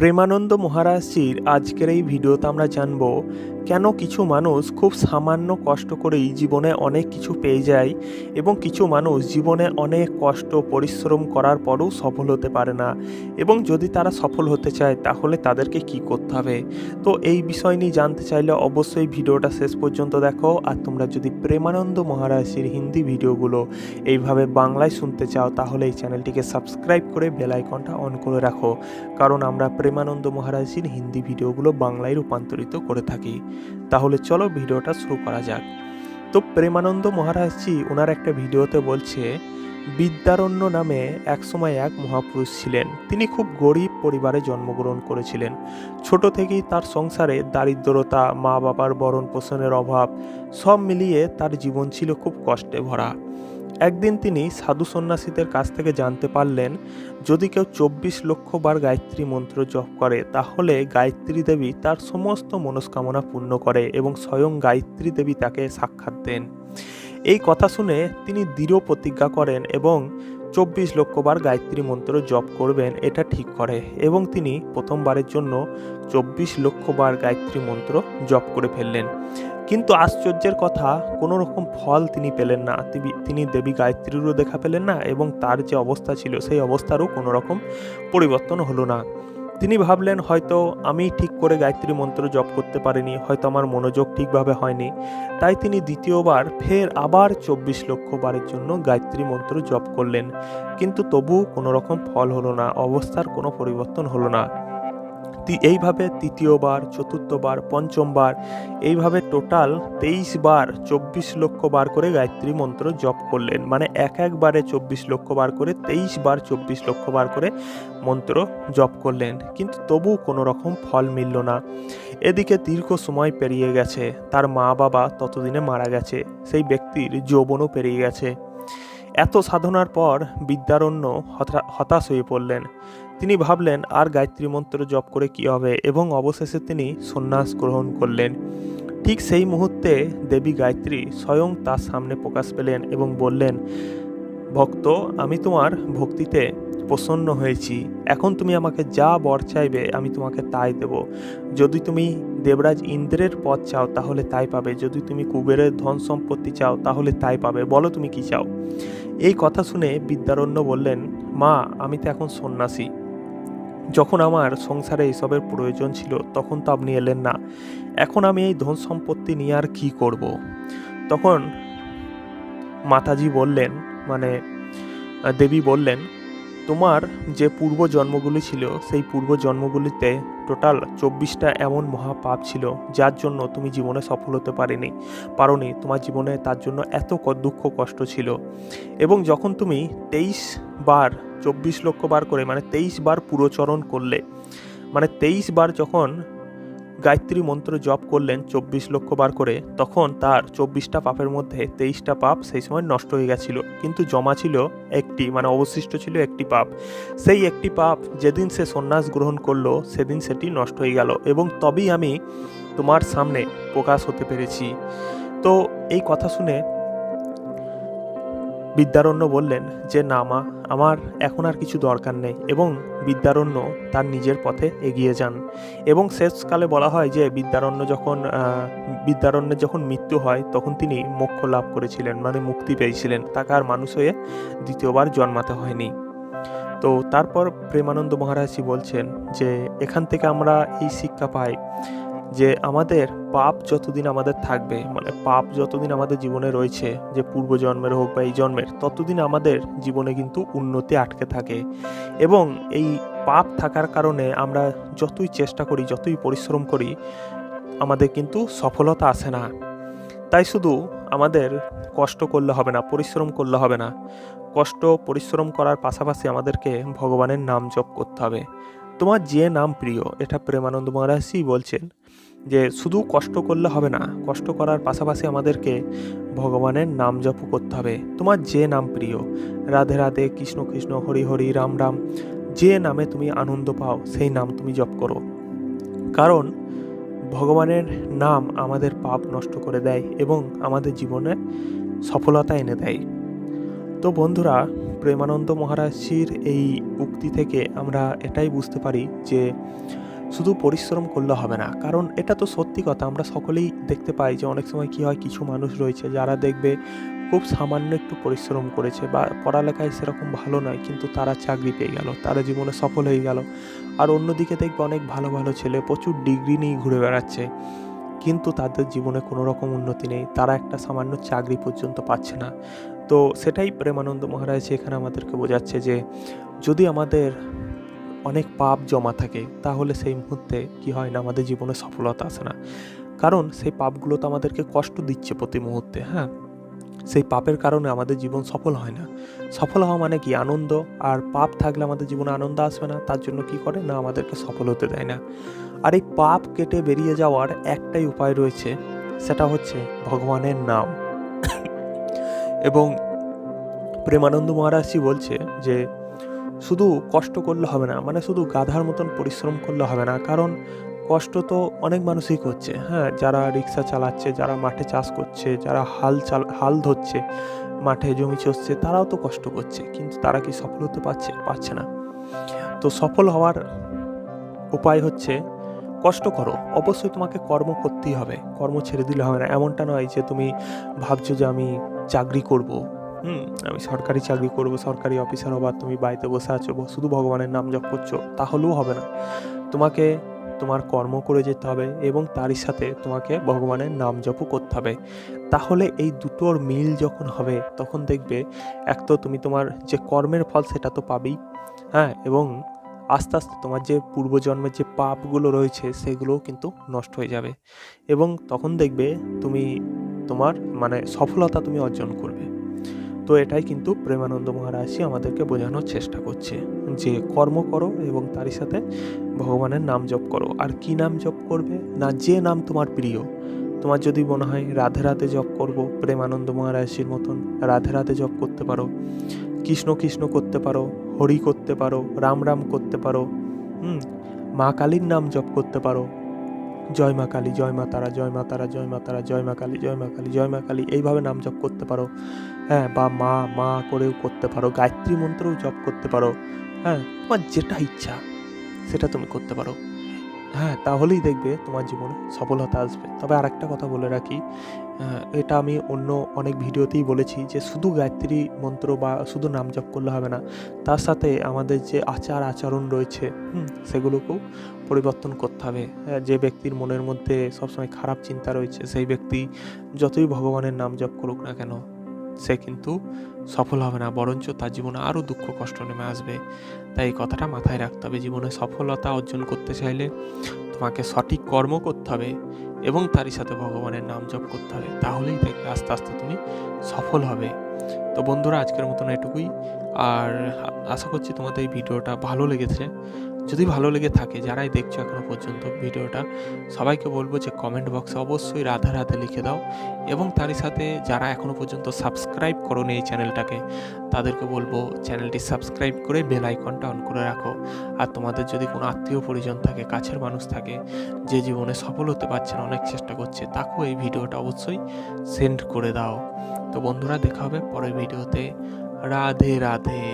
প্রেমানন্দ মহারাজজির আজকের এই ভিডিওতে আমরা জানব, কেন কিছু মানুষ খুব সামান্য কষ্ট করেই জীবনে অনেক কিছু পেয়ে যায় এবং কিছু মানুষ জীবনে অনেক কষ্ট, পরিশ্রম করার পরও সফল হতে পারে না এবং যদি তারা সফল হতে চায় তাহলে তাদেরকে কি করতে হবে? তো এই বিষয় নিয়ে জানতে চাইলে অবশ্যই ভিডিওটা শেষ পর্যন্ত দেখো আর তোমরা যদি প্রেমানন্দ মহারাজজির হিন্দি ভিডিওগুলো এইভাবে বাংলায় শুনতে চাও তাহলে এই চ্যানেলটিকে সাবস্ক্রাইব করে বেল আইকনটা অন করে রাখো, কারণ আমরা প্রেমানন্দ মহারাজজির হিন্দি ভিডিওগুলো বাংলায় রূপান্তরিত করে থাকি। তাহলে চলো ভিডিওটা শুরু করা যাক। তো প্রেমানন্দ মহারাজজি ওনার একটা ভিডিওতে বলছে, বিদ্যারণ্য নামে একসময় এক মহাপুরুষ ছিলেন। তিনি খুব গরিব পরিবারে জন্মগ্রহণ করেছিলেন। ছোট থেকেই তার সংসারে দারিদ্রতা মা বাবার ভরণ পোষণের অভাব সব মিলিয়ে তার জীবন ছিল খুব কষ্টে ভরা। একদিন তিনি সাধু সন্ন্যাসীদের কাছ থেকে জানতে পারলেন, যদি কেউ চব্বিশ লক্ষ বার গায়ত্রী মন্ত্র জপ করে, তাহলে গায়ত্রী দেবী তার সমস্ত মনস্কামনা পূর্ণ করে এবং স্বয়ং গায়ত্রী দেবী তাকে সাক্ষাৎ দেন। এই কথা শুনে তিনি দৃঢ় প্রতিজ্ঞা করেন এবং চব্বিশ লক্ষ বার গায়ত্রী মন্ত্র জপ করবেন, এটা ঠিক করে এবং তিনি প্রথমবারের জন্য চব্বিশ লক্ষ বার গায়ত্রী মন্ত্র জপ করে ফেললেন। কিন্তু আশ্চর্যের কথা কোনো রকম ফল তিনি পেলেন না। তিনি- দেবী গায়ত্রীরও দেখা পেলেন না এবং তার যে অবস্থা ছিল, সেই অবস্থারও কোনো রকম পরিবর্তন হলো না। তিনি ভাবলেন, হয়তো আমি ঠিক করে গায়ত্রী মন্ত্র জপ করতে পারিনি, হয়তো আমার মনোযোগ ঠিকভাবে হয়নি। তাই তিনি দ্বিতীয়বার ফের আবার চব্বিশ লক্ষ বারের জন্য গায়ত্রী মন্ত্র জপ করলেন। কিন্তু তবু কোনো রকম ফল হলো না, অবস্থার কোনো পরিবর্তন হলো না। এইভাবে তৃতীয়বার, চতুর্থবার, পঞ্চমবার, এইভাবে টোটাল তেইশ বার চব্বিশ লক্ষ বার করে গায়ত্রী মন্ত্র জপ করলেন। মানে এক একবারে চব্বিশ লক্ষ বার করে তেইশ বার চব্বিশ লক্ষ বার করে মন্ত্র জপ করলেন। কিন্তু তবু কোনো রকম ফল মিলল না। এদিকে দীর্ঘ সময় পেরিয়ে গেছে। তার মা বাবা ততদিনে মারা গেছে। সেই ব্যক্তির যৌবনও পেরিয়ে গেছে। এত সাধনার পর বিদ্যারণ্য হতা- হতাশ হয়ে পড়লেন। তিনি ভাবলেন, আর গায়ত্রী মন্ত্র জপ করে কি হবে? এবং অবশেষে তিনি সন্ন্যাস গ্রহণ করলেন। ঠিক সেই মুহূর্তে দেবী গায়ত্রী স্বয়ং তার সামনে প্রকাশ পেলেন এবং বললেন, ভক্ত, আমি তোমার ভক্তিতে প্রসন্ন হয়েছি। এখন তুমি আমাকে যা বর চাইবে, আমি তোমাকে তাই দেব। যদি তুমি দেবরাজ ইন্দ্রের পথ চাও, তাহলে তাই পাবে। যদি তুমি কুবেরের ধন সম্পত্তি চাও, তাহলে তাই পাবে। বলো তুমি কি চাও? এই কথা শুনে বিদ্যারণ্য বললেন, মা, আমি তো এখন সন্ন্যাসী। যখন আমার সংসারে এইসবের প্রয়োজন ছিল, তখন তো আপনি এলেন না। এখন আমি এই ধন সম্পত্তি নিয়ে আর কি করব? তখন মাতাজি বললেন মানে দেবী বললেন তোমার যে পূর্ব জন্মগুলি ছিল, সেই পূর্ব জন্মগুলিতে টোটাল চব্বিশটা এমন মহাপাপ ছিল, যার জন্য তুমি জীবনে সফল হতে পারিনি। পারোনি, তোমার জীবনে তার জন্য এত দুঃখ কষ্ট ছিল। এবং যখন তুমি তেইশ বার, চব্বিশ লক্ষ বার করে মানে তেইশ বার পুরোচরণ করলে মানে তেইশ বার যখন গায়ত্রী মন্ত্র জপ করলেন চব্বিশ লক্ষ বার করে, তখন তার চব্বিশটা পাপের মধ্যে তেইশটা পাপ সেই সময় নষ্ট হয়ে গেছিল। কিন্তু জমা ছিল একটি মানে অবশিষ্ট ছিল একটি পাপ। সেই একটি পাপ যেদিন সে সন্ন্যাস গ্রহণ করল, সেদিন সেটি নষ্ট হয়ে গেল এবং তবেই আমি তোমার সামনে প্রকাশ হতে পেরেছি। তো এই কথা শুনে বিদ্যারণ্য বললেন যে, না মা, আমার এখন আর কিছু দরকার নেই। এবং বিদ্যারণ্য তার নিজের পথে এগিয়ে যান। এবং শেষকালে বলা হয় যে, বিদ্যারণ্য যখন বিদ্যারণ্যের যখন মৃত্যু হয়, তখন তিনি মোক্ষ লাভ করেছিলেন মানে মুক্তি পেয়েছিলেন। তাকে আর মানুষ হয়ে দ্বিতীয়বার জন্মাতে হয়নি। তো তারপর প্রেমানন্দ মহারাজজি বলছেন যে, এখান থেকে আমরা এই শিক্ষা পাই। যে আমাদের পাপ যতদিন আমাদের থাকবে মানে পাপ যতদিন আমাদের জীবনে রয়েছে, যে পূর্ব জন্মের হোক বা এই জন্মের, ততদিন আমাদের জীবনে কিন্তু উন্নতি আটকে থাকে। এবং এই পাপ থাকার কারণে আমরা যতই চেষ্টা করি, যতই পরিশ্রম করি, আমাদের কিন্তু সফলতা আসে না। তাই শুধু আমাদের কষ্ট করলে হবে না, পরিশ্রম করলে হবে না। কষ্ট, পরিশ্রম করার পাশাপাশি আমাদেরকে ভগবানের নাম জপ করতে হবে। তোমার যে নাম প্রিয়, এটা প্রেমানন্দ মহারাজই বলছেন যে শুধু কষ্ট করলে হবে না, কষ্ট করার পাশাপাশি আমাদেরকে ভগবানের নাম জপ করতে হবে। তোমার যে নাম প্রিয়, রাধে রাধে, কৃষ্ণ কৃষ্ণ, হরি হরি, রাম রাম, যে নামে তুমি আনন্দ পাও, সেই নাম তুমি জপ করো। কারণ ভগবানের নাম আমাদের পাপ নষ্ট করে দেয় এবং আমাদের জীবনে সফলতা এনে দেয়। তো বন্ধুরা, প্রেমানন্দ মহারাজজির এই উক্তি থেকে আমরা এটাই বুঝতে পারি যে শুধু পরিশ্রম করলে হবে না। কারণ এটা তো সত্যি কথা, আমরা সকলেই দেখতে পাই যে অনেক সময় কী হয়, কিছু মানুষ রয়েছে যারা দেখবে খুব সামান্য একটু পরিশ্রম করেছে বা পড়ালেখায় সেরকম ভালো নয়, কিন্তু তারা চাকরি পেয়ে গেল, তারা জীবনে সফল হয়ে গেল। আর অন্যদিকে দেখবে অনেক ভালো ভালো ছেলে প্রচুর ডিগ্রি নিয়ে ঘুরে বেড়াচ্ছে, কিন্তু তাদের জীবনে কোনো রকম উন্নতি নেই, তারা একটা সামান্য চাকরি পর্যন্ত পাচ্ছে না। তো সেটাই প্রেমানন্দ মহারাজ এখানে আমাদেরকে বোঝাচ্ছে যে যদি আমাদের অনেক পাপ জমা থাকে, তাহলে সেই মুহূর্তে কি হয় না, আমাদের জীবনে সফলতা আসে না। কারণ সেই পাপগুলো তো আমাদেরকে কষ্ট দিচ্ছে প্রতি মুহূর্তে হ্যাঁ? সেই পাপের কারণে আমাদের জীবন সফল হয় না। সফল হওয়া মানে কি? আনন্দ, আর পাপ থাকলে আমাদের জীবনে আনন্দ আসবে না, তার জন্য কি করে? না, আমাদেরকে সফল হতে দেয় না। আর এই পাপ কেটে বেরিয়ে যাওয়ার একটাই উপায় রয়েছে, সেটা হচ্ছে ভগবানের নাম। এবং প্রেমানন্দ মহারাজজি বলছে যে শুধু কষ্ট করলে হবে না মানে শুধু গাধার মতন পরিশ্রম করলে হবে না, কারণ কষ্ট তো অনেক মানুষই করছে হ্যাঁ যারা রিক্সা চালাচ্ছে, যারা মাঠে চাষ করছে, যারা হাল চাল, হাল ধরছে, মাঠে জমি চষছে, তারাও তো কষ্ট করছে, কিন্তু তারা কি সফল হতে পারছে পারছে না। তো সফল হওয়ার উপায় হচ্ছে, কষ্ট করো, অবশ্যই তোমাকে কর্ম করতেই হবে, কর্ম ছেড়ে দিলে হবে না, এমনটা নয় যে তুমি ভাবছ যে আমি চাকরি করব হুম, আমি সরকারি চাকরি করব, সরকারি অফিসার হবার তুমি বাড়িতে বসে আছো শুধু ভগবানের নাম জপ করছ, তাহলেও হবে না। তোমাকে, তোমার কর্ম করে যেতে হবে এবং তারই সাথে তোমাকে ভগবানের নাম জপও করতে হবে। তাহলে এই দুটোর মিল যখন হবে, তখন দেখবে এক তো তুমি তোমার যে কর্মের ফল সেটা তো পাবেই হ্যাঁ এবং আস্তে আস্তে তোমার যে পূর্বজন্মের যে পাপগুলো রয়েছে সেগুলোও কিন্তু নষ্ট হয়ে যাবে। এবং তখন দেখবে তুমি তোমার মানে সফলতা তুমি অর্জন করবে। তো এটাই কিন্তু প্রেমানন্দ মহারাজজি আমাদেরকে বোঝানোর চেষ্টা করছে যে কর্ম করো এবং তারই সাথে ভগবানের নাম জপ করো। আর কি নাম জপ করবে? না, যে নাম তোমার প্রিয়। তোমার যদি মনে হয় রাধে রাধে জপ করব, প্রেমানন্দ মহারাজজির মতন রাধে রাধে জপ করতে পারো, কৃষ্ণ কৃষ্ণ করতে পারো, হরি করতে পারো, রাম রাম করতে পারো, হুম, মা কালীর নাম জপ করতে পারো জয় মা কালী, জয় মা তারা, জয় মা তারা, জয় মা তারা, জয় মা কালী, জয় মা কালী, জয় মা কালী, এইভাবে নাম জপ করতে পারো। হ্যাঁ বা মা মা করেও করতে পারো, গায়ত্রী মন্ত্রও জপ করতে পারো। হ্যাঁ তোমার যেটা ইচ্ছা, সেটা তুমি করতে পারো। হ্যাঁ তাহলেই দেখবে তোমার জীবনে সফলতা আসবে। তবে আর একটা কথা বলে রাখি এটা আমি অন্য অনেক ভিডিওতেই বলেছি যে শুধু গায়ত্রী মন্ত্র বা শুধু নাম জপ করলে হবে না, তার সাথে আমাদের যে আচার আচরণ রয়েছে সেগুলোকেও পরিবর্তন করতে হবে। যে ব্যক্তির মনের মধ্যে সবসময় খারাপ চিন্তা রয়েছে, সেই ব্যক্তি যতই ভগবানের নাম জপ করুক না কেন, সে কিন্তু সফল হবে না, বরঞ্চ তার জীবনে আরও দুঃখ কষ্ট নেমে আসবে। তাই এই কথাটা মাথায় রাখতে হবে, জীবনে সফলতা অর্জন করতে চাইলে তোমাকে সঠিক কর্ম করতে হবে এবং তারই সাথে ভগবানের নাম জপ করতে হবে। তাহলেই দেখবে আস্তে আস্তে তুমি সফল হবে। তো বন্ধুরা, আজকের মতন এটুকুই। আর আশা করছি তোমাদের এই ভিডিওটা ভালো লেগেছে। যদি ভালো লেগে থাকে, যারাই দেখছ এখনও পর্যন্ত ভিডিওটা, সবাইকে বলব যে কমেন্ট বক্সে অবশ্যই রাধা রাধে লিখে দাও এবং তারই সাথে যারা এখনও পর্যন্ত সাবস্ক্রাইব করোনি এই চ্যানেলটাকে তাদেরকে বলব চ্যানেলটি সাবস্ক্রাইব করে বেল আইকনটা অন করে রাখো। আর তোমাদের যদি কোনো আত্মীয় পরিজন থাকে, কাছের মানুষ থাকে, যে জীবনে সফল হতে পারছে না, অনেক চেষ্টা করছে, তাকেও এই ভিডিওটা অবশ্যই সেন্ড করে দাও। তো বন্ধুরা, দেখা হবে পরের ভিডিওতে। রাধে রাধে